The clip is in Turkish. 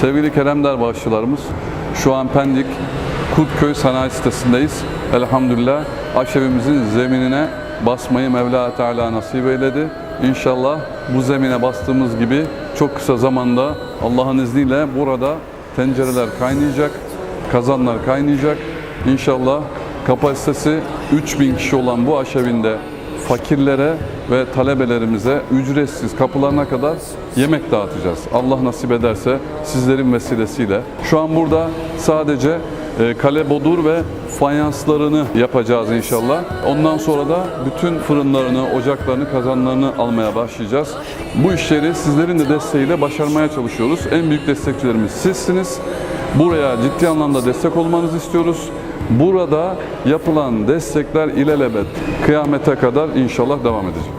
Sevgili Keremdar bağışçılarımız, şu an Pendik Kurtköy Sanayi Sitesi'ndeyiz. Elhamdülillah aşevimizin zeminine basmayı Mevla Teala nasip eyledi. İnşallah bu zemine bastığımız gibi çok kısa zamanda Allah'ın izniyle burada tencereler kaynayacak, kazanlar kaynayacak. İnşallah kapasitesi 3000 kişi olan bu aşevinde fakirlere ve talebelerimize ücretsiz kapılarına kadar yemek dağıtacağız. Allah nasip ederse sizlerin vesilesiyle. Şu an burada sadece e, kale bodur ve fayanslarını yapacağız inşallah. Ondan sonra da bütün fırınlarını, ocaklarını, kazanlarını almaya başlayacağız. Bu işleri sizlerin de desteğiyle başarmaya çalışıyoruz. En büyük destekçilerimiz sizsiniz. Buraya ciddi anlamda destek olmanızı istiyoruz. Burada yapılan destekler ilelebet kıyamete kadar inşallah devam edecek.